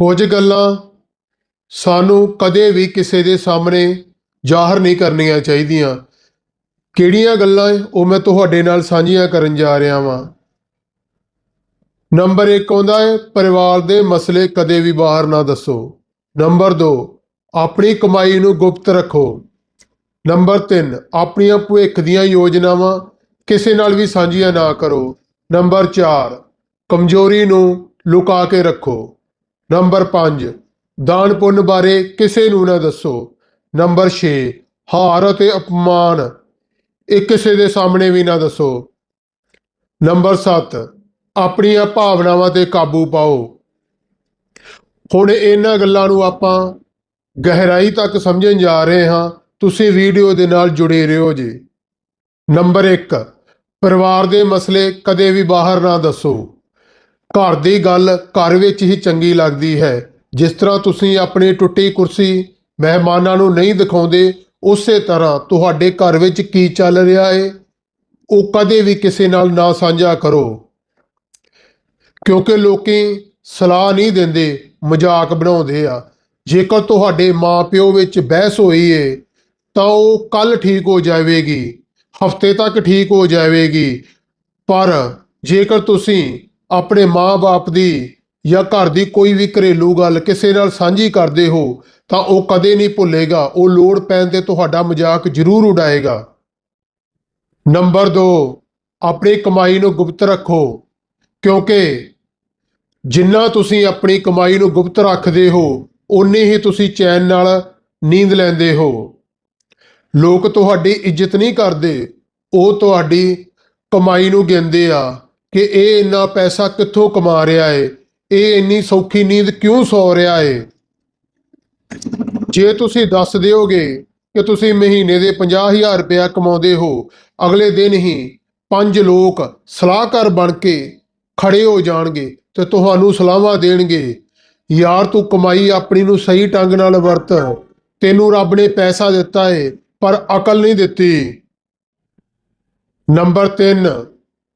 ਕੁਝ ਗੱਲਾਂ ਸਾਨੂੰ ਕਦੇ ਵੀ ਕਿਸੇ ਦੇ ਸਾਹਮਣੇ ਜ਼ਾਹਰ ਨਹੀਂ ਕਰਨੀਆਂ ਚਾਹੀਦੀਆਂ। ਕਿਹੜੀਆਂ ਗੱਲਾਂ ਹੈ ਉਹ ਮੈਂ ਤੁਹਾਡੇ ਨਾਲ ਸਾਂਝੀਆਂ ਕਰਨ ਜਾ ਰਿਹਾ ਵਾਂ। ਨੰਬਰ 1 ਆਉਂਦਾ ਹੈ ਪਰਿਵਾਰ ਦੇ ਮਸਲੇ ਕਦੇ ਵੀ ਬਾਹਰ ਨਾ ਦੱਸੋ। ਨੰਬਰ 2 ਆਪਣੀ ਕਮਾਈ ਨੂੰ ਗੁਪਤ ਰੱਖੋ। ਨੰਬਰ 3 ਆਪਣੀਆਂ ਭਵਿੱਖ ਦੀਆਂ ਯੋਜਨਾਵਾਂ ਕਿਸੇ ਨਾਲ ਵੀ ਸਾਂਝੀਆਂ ਨਾ ਕਰੋ। ਨੰਬਰ 4 ਕਮਜ਼ੋਰੀ ਨੂੰ ਲੁਕਾ ਕੇ ਰੱਖੋ। ਨੰਬਰ 5 ਦਾਨ ਪੁੰਨ ਬਾਰੇ ਕਿਸੇ ਨੂੰ ਨਾ ਦੱਸੋ। ਨੰਬਰ 6 ਹਾਰ ਅਤੇ ਅਪਮਾਨ, ਇਹ ਕਿਸੇ ਦੇ ਸਾਹਮਣੇ ਵੀ ਨਾ ਦੱਸੋ। ਨੰਬਰ 7 ਆਪਣੀਆਂ ਭਾਵਨਾਵਾਂ ਤੇ ਕਾਬੂ ਪਾਓ। ਹੁਣ ਇਹਨਾਂ ਗੱਲਾਂ ਨੂੰ ਆਪਾਂ ਗਹਿਰਾਈ ਤੱਕ ਸਮਝਣ ਜਾ ਰਹੇ ਹਾਂ। ਤੁਸੀਂ ਵੀਡੀਓ ਦੇ ਨਾਲ ਜੁੜੇ ਰਹੋ ਜੀ। ਨੰਬਰ 1 ਪਰਿਵਾਰ ਦੇ ਮਸਲੇ ਕਦੇ ਵੀ ਬਾਹਰ ਨਾ ਦੱਸੋ। ਘਰ ਦੀ ਗੱਲ ਘਰ ਵਿੱਚ ਹੀ ਚੰਗੀ ਲੱਗਦੀ ਹੈ। ਜਿਸ ਤਰ੍ਹਾਂ ਤੁਸੀਂ ਆਪਣੀ ਟੁੱਟੀ ਕੁਰਸੀ ਮਹਿਮਾਨਾਂ ਨੂੰ ਨਹੀਂ ਦਿਖਾਉਂਦੇ, ਉਸੇ ਤਰ੍ਹਾਂ ਤੁਹਾਡੇ ਘਰ ਵਿੱਚ ਕੀ ਚੱਲ ਰਿਹਾ ਹੈ ਉਹ ਕਦੇ ਵੀ ਕਿਸੇ ਨਾਲ ਨਾ ਸਾਂਝਾ ਕਰੋ। ਕਿਉਂਕਿ ਲੋਕੀ ਸਲਾਹ ਨਹੀਂ ਦਿੰਦੇ, ਮਜ਼ਾਕ ਬਣਾਉਂਦੇ ਆ। ਜੇਕਰ ਤੁਹਾਡੇ ਮਾਪਿਓ ਵਿੱਚ ਬਹਿਸ ਹੋਈ ਏ, ਤਾਂ ਉਹ ਕੱਲ ਠੀਕ ਹੋ ਜਾਵੇਗੀ, ਹਫ਼ਤੇ ਤੱਕ ਠੀਕ ਹੋ ਜਾਵੇਗੀ। ਪਰ ਜੇਕਰ ਤੁਸੀਂ ਆਪਣੇ ਮਾਂ-ਬਾਪ ਦੀ ਜਾਂ ਘਰ ਦੀ ਕੋਈ ਵੀ ਘਰੇਲੂ ਗੱਲ ਕਿਸੇ ਨਾਲ ਸਾਂਝੀ ਕਰਦੇ ਹੋ, ਤਾਂ ਉਹ ਕਦੇ ਨਹੀਂ ਭੁੱਲੇਗਾ। ਉਹ ਲੋੜ ਪੈਣ ਤੇ ਤੁਹਾਡਾ ਮਜ਼ਾਕ ਜ਼ਰੂਰ ਉਡਾਏਗਾ। ਨੰਬਰ 2 ਆਪਣੀ ਕਮਾਈ ਨੂੰ ਗੁਪਤ ਰੱਖੋ, ਕਿਉਂਕਿ ਜਿੰਨਾ ਤੁਸੀਂ ਆਪਣੀ ਕਮਾਈ ਨੂੰ ਗੁਪਤ ਰੱਖਦੇ ਹੋ ਉਨੀ ਹੀ ਤੁਸੀਂ ਚੈਨ ਨਾਲ ਨੀਂਦ ਲੈਂਦੇ ਹੋ। ਲੋਕ ਤੁਹਾਡੀ ਇੱਜ਼ਤ ਨਹੀਂ ਕਰਦੇ, ਉਹ ਤੁਹਾਡੀ ਕਮਾਈ ਨੂੰ ਗਿਣਦੇ ਆ। ਕਿ ਇਹ ਇੰਨਾ ਪੈਸਾ ਕਿੱਥੋਂ ਕਮਾ ਰਿਹਾ ਏ? ਇਹ ਇੰਨੀ ਸੌਖੀ ਨੀਂਦ ਕਿਉਂ ਸੌ ਰਿਹਾ ਏ? ਜੇ ਤੁਸੀਂ ਦੱਸ ਦਿਓਗੇ ਕਿ ਤੁਸੀਂ ਮਹੀਨੇ ਦੇ 50000 ਰੁਪਇਆ ਕਮਾਉਂਦੇ ਹੋ, ਅਗਲੇ ਦਿਨ ਹੀ ਪੰਜ ਲੋਕ ਸਲਾਹਕਾਰ ਬਣ ਕੇ ਖੜੇ ਹੋ ਜਾਣਗੇ ਤੇ ਤੁਹਾਨੂੰ ਸਲਾਹਾਂ ਦੇਣਗੇ, ਯਾਰ ਤੂੰ ਕਮਾਈ ਆਪਣੀ ਨੂੰ ਸਹੀ ਢੰਗ ਨਾਲ ਵਰਤ, ਤੈਨੂੰ ਰੱਬ ਨੇ ਪੈਸਾ ਦਿੱਤਾ ਏ, ਪਰ ਅਕਲ ਨਹੀਂ ਦਿੱਤੀ। ਨੰਬਰ 3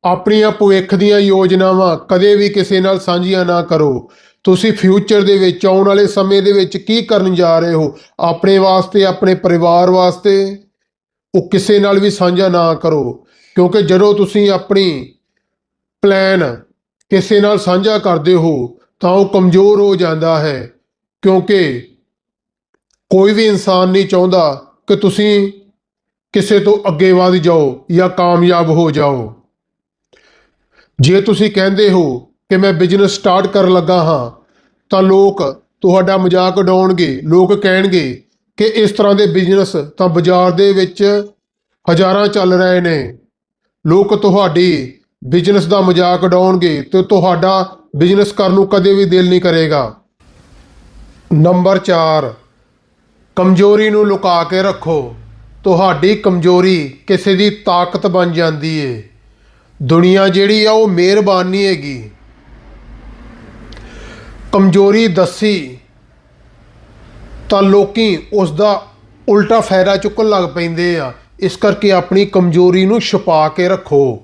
ਆਪਣੀਆਂ ਭਵਿੱਖ ਦੀਆਂ ਯੋਜਨਾਵਾਂ ਕਦੇ ਵੀ ਕਿਸੇ ਨਾਲ ਸਾਂਝੀਆਂ ਨਾ ਕਰੋ। ਤੁਸੀਂ ਫਿਊਚਰ ਦੇ ਵਿੱਚ, ਆਉਣ ਵਾਲੇ ਸਮੇਂ ਦੇ ਵਿੱਚ ਕੀ ਕਰਨ ਜਾ ਰਹੇ ਹੋ? ਆਪਣੇ ਵਾਸਤੇ, ਆਪਣੇ ਪਰਿਵਾਰ ਵਾਸਤੇ? ਉਹ ਕਿਸੇ ਨਾਲ ਵੀ ਸਾਂਝਾ ਨਾ ਕਰੋ, ਕਿਉਂਕਿ ਜਦੋਂ ਤੁਸੀਂ ਆਪਣੀ ਪਲਾਨ ਕਿਸੇ ਨਾਲ ਸਾਂਝਾ ਕਰਦੇ ਹੋ, ਤਾਂ ਉਹ ਕਮਜ਼ੋਰ ਹੋ ਜਾਂਦਾ ਹੈ, ਕਿਉਂਕਿ ਕੋਈ ਵੀ ਇਨਸਾਨ ਨਹੀਂ ਚਾਹੁੰਦਾ ਕਿ ਤੁਸੀਂ ਕਿਸੇ ਤੋਂ ਅੱਗੇ ਵਧ ਜਾਓ ਜਾਂ ਕਾਮਯਾਬ ਹੋ ਜਾਓ। ਜੇ ਤੁਸੀਂ ਕਹਿੰਦੇ ਹੋ ਕਿ ਮੈਂ ਬਿਜ਼ਨਸ ਸਟਾਰਟ ਕਰਨ ਲੱਗਾ ਹਾਂ, ਤਾਂ ਲੋਕ ਤੁਹਾਡਾ ਮਜ਼ਾਕ ਉਡਾਉਣਗੇ, ਲੋਕ ਕਹਿਣਗੇ ਕਿ ਇਸ ਤਰ੍ਹਾਂ ਦੇ ਬਿਜ਼ਨਸ ਤਾਂ ਬਾਜ਼ਾਰ ਦੇ ਵਿੱਚ ਹਜ਼ਾਰਾਂ ਚੱਲ ਰਹੇ ਨੇ। ਲੋਕ ਤੁਹਾਡੀ ਬਿਜ਼ਨਸ ਦਾ ਮਜ਼ਾਕ ਉਡਾਉਣਗੇ ਤੇ ਤੁਹਾਡਾ ਬਿਜ਼ਨਸ ਕਰਨ ਨੂੰ ਕਦੇ ਵੀ ਦਿਲ ਨਹੀਂ ਕਰੇਗਾ। ਨੰਬਰ 4 ਕਮਜ਼ੋਰੀ ਨੂੰ ਲੁਕਾ ਕੇ ਰੱਖੋ। ਤੁਹਾਡੀ ਕਮਜ਼ੋਰੀ ਕਿਸੇ ਦੀ ਤਾਕਤ ਬਣ ਜਾਂਦੀ ਏ। ਦੁਨੀਆ ਜਿਹੜੀ ਆ ਉਹ ਮਿਹਰਬਾਨੀ ਹੈਗੀ। ਕਮਜ਼ੋਰੀ ਦੱਸੀ ਤਾਂ ਲੋਕੀ ਉਸ ਦਾ ਉਲਟਾ ਫਾਇਦਾ ਚੁੱਕਣ ਲੱਗ ਪੈਂਦੇ ਆ। ਇਸ ਕਰਕੇ ਆਪਣੀ ਕਮਜ਼ੋਰੀ ਨੂੰ ਛੁਪਾ ਕੇ ਰੱਖੋ।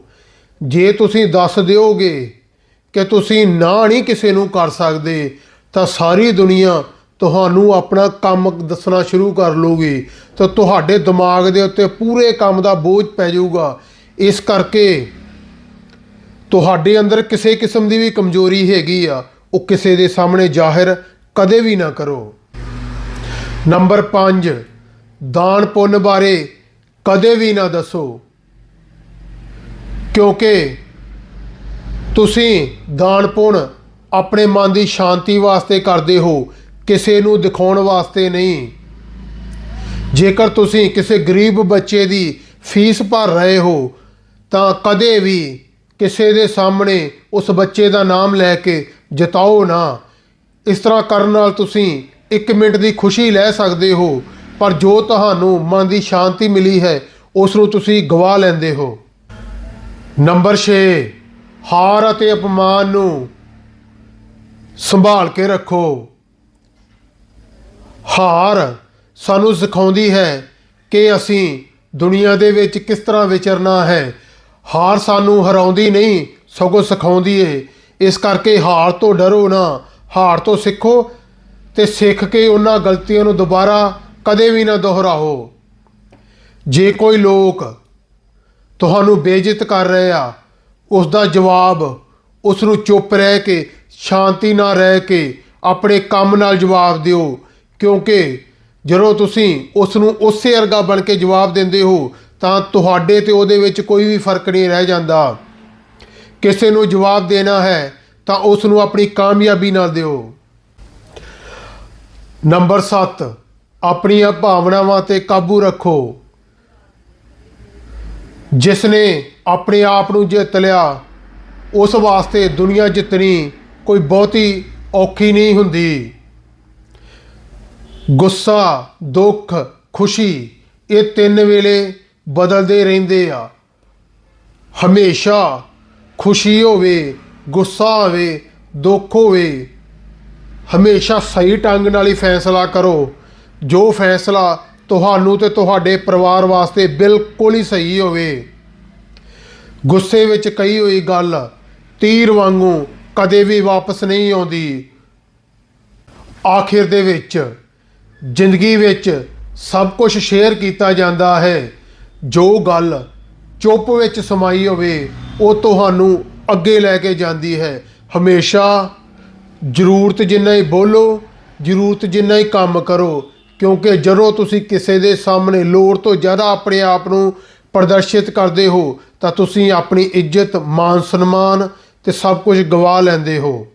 ਜੇ ਤੁਸੀਂ ਦੱਸ ਦਿਓਗੇ ਕਿ ਤੁਸੀਂ ਨਾ ਨਹੀਂ ਕਿਸੇ ਨੂੰ ਕਰ ਸਕਦੇ, ਤਾਂ ਸਾਰੀ ਦੁਨੀਆ ਤੁਹਾਨੂੰ ਆਪਣਾ ਕੰਮ ਦੱਸਣਾ ਸ਼ੁਰੂ ਕਰ ਲੂਗੀ ਤਾਂ ਤੁਹਾਡੇ ਦਿਮਾਗ ਦੇ ਉੱਤੇ ਪੂਰੇ ਕੰਮ ਦਾ ਬੋਝ ਪੈ ਜਾਊਗਾ। ਇਸ ਕਰਕੇ ਤੁਹਾਡੇ ਅੰਦਰ ਕਿਸੇ ਕਿਸਮ ਦੀ ਵੀ ਕਮਜ਼ੋਰੀ ਹੈਗੀ ਆ, ਉਹ ਕਿਸੇ ਦੇ ਸਾਹਮਣੇ ਜ਼ਾਹਿਰ ਕਦੇ ਵੀ ਨਾ ਕਰੋ। ਨੰਬਰ 5 ਦਾਨ ਪੁੰਨ ਬਾਰੇ ਕਦੇ ਵੀ ਨਾ ਦੱਸੋ। ਕਿਉਂਕਿ ਤੁਸੀਂ ਦਾਨ ਪੁੰਨ ਆਪਣੇ ਮਨ ਦੀ ਸ਼ਾਂਤੀ ਵਾਸਤੇ ਕਰਦੇ ਹੋ, ਕਿਸੇ ਨੂੰ ਦਿਖਾਉਣ ਵਾਸਤੇ ਨਹੀਂ। ਜੇਕਰ ਤੁਸੀਂ ਕਿਸੇ ਗਰੀਬ ਬੱਚੇ ਦੀ ਫੀਸ ਭਰ ਰਹੇ ਹੋ, ਤਾਂ ਕਦੇ ਵੀ ਕਿਸੇ ਦੇ ਸਾਹਮਣੇ ਉਸ ਬੱਚੇ ਦਾ ਨਾਮ ਲੈ ਕੇ ਜਤਾਓ ਨਾ। ਇਸ ਤਰ੍ਹਾਂ ਕਰਨ ਨਾਲ ਤੁਸੀਂ 1 ਮਿੰਟ ਦੀ ਖੁਸ਼ੀ ਲੈ ਸਕਦੇ ਹੋ, ਪਰ ਜੋ ਤੁਹਾਨੂੰ ਮਨ ਦੀ ਸ਼ਾਂਤੀ ਮਿਲੀ ਹੈ, ਉਸ ਨੂੰ ਤੁਸੀਂ ਗਵਾ ਲੈਂਦੇ ਹੋ। ਨੰਬਰ 6 ਹਾਰ ਅਤੇ ਅਪਮਾਨ ਨੂੰ ਸੰਭਾਲ ਕੇ ਰੱਖੋ। ਹਾਰ ਸਾਨੂੰ ਸਿਖਾਉਂਦੀ ਹੈ ਕਿ ਅਸੀਂ ਦੁਨੀਆ ਦੇ ਵਿੱਚ ਕਿਸ ਤਰ੍ਹਾਂ ਵਿਚਰਨਾ ਹੈ ਹਾਰ ਸਾਨੂੰ ਹਰਾਉਂਦੀ ਨਹੀਂ, ਸਗੋਂ ਸਿਖਾਉਂਦੀ ਏ। ਇਸ ਕਰਕੇ ਹਾਰ ਤੋਂ ਡਰੋ ਨਾ, ਹਾਰ ਤੋਂ ਸਿੱਖੋ ਤੇ ਸਿੱਖ ਕੇ ਉਹਨਾਂ ਗਲਤੀਆਂ ਨੂੰ ਦੁਬਾਰਾ ਕਦੇ ਵੀ ਨਾ ਦੁਹਰਾਓ। ਜੇ ਕੋਈ ਲੋਕ ਤੁਹਾਨੂੰ ਬੇਇੱਜ਼ਤ ਕਰ ਰਹੇ ਆ, ਉਸ ਦਾ ਜਵਾਬ, ਉਸ ਨੂੰ ਚੁੱਪ ਰਹਿ ਕੇ, ਸ਼ਾਂਤੀ ਨਾਲ ਰਹਿ ਕੇ ਆਪਣੇ ਕੰਮ ਨਾਲ ਜਵਾਬ ਦਿਓ। ਕਿਉਂਕਿ ਜਦੋਂ ਤੁਸੀਂ ਉਸ ਨੂੰ ਉਸੇ ਵਰਗਾ ਬਣ ਕੇ ਜਵਾਬ ਦਿੰਦੇ ਹੋ ਤਾਂ ਤੁਹਾਡੇ ਤੇ ਉਹਦੇ ਵਿੱਚ ਕੋਈ ਵੀ ਫ਼ਰਕ ਨਹੀਂ ਰਹਿ ਜਾਂਦਾ। ਕਿਸੇ ਨੂੰ ਜਵਾਬ ਦੇਣਾ ਹੈ, ਤਾਂ ਉਸ ਨੂੰ ਆਪਣੀ ਕਾਮਯਾਬੀ ਨਾਲ ਦਿਓ। ਨੰਬਰ 7 ਆਪਣੀਆਂ ਭਾਵਨਾਵਾਂ ਤੇ ਕਾਬੂ ਰੱਖੋ। ਜਿਸ ਨੇ ਆਪਣੇ ਆਪ ਨੂੰ ਜਿੱਤ ਲਿਆ, ਉਸ ਵਾਸਤੇ ਦੁਨੀਆ ਜਿੱਤਣੀ ਕੋਈ ਬਹੁਤੀ ਔਖੀ ਨਹੀਂ ਹੁੰਦੀ। ਗੁੱਸਾ, ਦੁੱਖ, ਖੁਸ਼ੀ, ਇਹ ਤਿੰਨ ਵੇਲੇ ਬਦਲਦੇ ਰਹਿੰਦੇ ਆ। ਹਮੇਸ਼ਾ ਖੁਸ਼ੀ ਹੋਵੇ, ਗੁੱਸਾ ਹੋਵੇ ਦੁੱਖ ਹੋਵੇ, ਹਮੇਸ਼ਾ ਸਹੀ ਢੰਗ ਨਾਲ ਹੀ ਫੈਸਲਾ ਕਰੋ। ਜੋ ਫੈਸਲਾ ਤੁਹਾਨੂੰ ਤੇ ਤੁਹਾਡੇ ਪਰਿਵਾਰ ਵਾਸਤੇ ਬਿਲਕੁਲ ਹੀ ਸਹੀ ਹੋਵੇ। ਗੁੱਸੇ ਵਿੱਚ ਕਹੀ ਹੋਈ ਗੱਲ ਤੀਰ ਵਾਂਗੂ ਕਦੇ ਵੀ ਵਾਪਸ ਨਹੀਂ ਆਉਂਦੀ। ਆਖਿਰ ਦੇ ਵਿੱਚ, ਜ਼ਿੰਦਗੀ ਵਿੱਚ ਸਭ ਕੁਝ ਸ਼ੇਅਰ ਕੀਤਾ ਜਾਂਦਾ ਹੈ। ਜੋ ਗੱਲ ਚੁੱਪ ਵਿੱਚ ਸਮਾਈ ਹੋਵੇ, ਉਹ ਤੁਹਾਨੂੰ ਅੱਗੇ ਲੈ ਕੇ ਜਾਂਦੀ ਹੈ। ਹਮੇਸ਼ਾ ਜ਼ਰੂਰਤ ਜਿੰਨਾ ਹੀ ਬੋਲੋ, ਜ਼ਰੂਰਤ ਜਿੰਨਾ ਹੀ ਕੰਮ ਕਰੋ, ਕਿਉਂਕਿ ਜਦੋਂ ਤੁਸੀਂ ਕਿਸੇ ਦੇ ਸਾਹਮਣੇ ਲੋੜ ਤੋਂ ਜ਼ਿਆਦਾ ਆਪਣੇ ਆਪ ਨੂੰ ਪ੍ਰਦਰਸ਼ਿਤ ਕਰਦੇ ਹੋ, ਤਾਂ ਤੁਸੀਂ ਆਪਣੀ ਇੱਜ਼ਤ ਮਾਨ ਸਨਮਾਨ ਤੇ ਸਭ ਕੁਝ ਗਵਾ ਲੈਂਦੇ ਹੋ।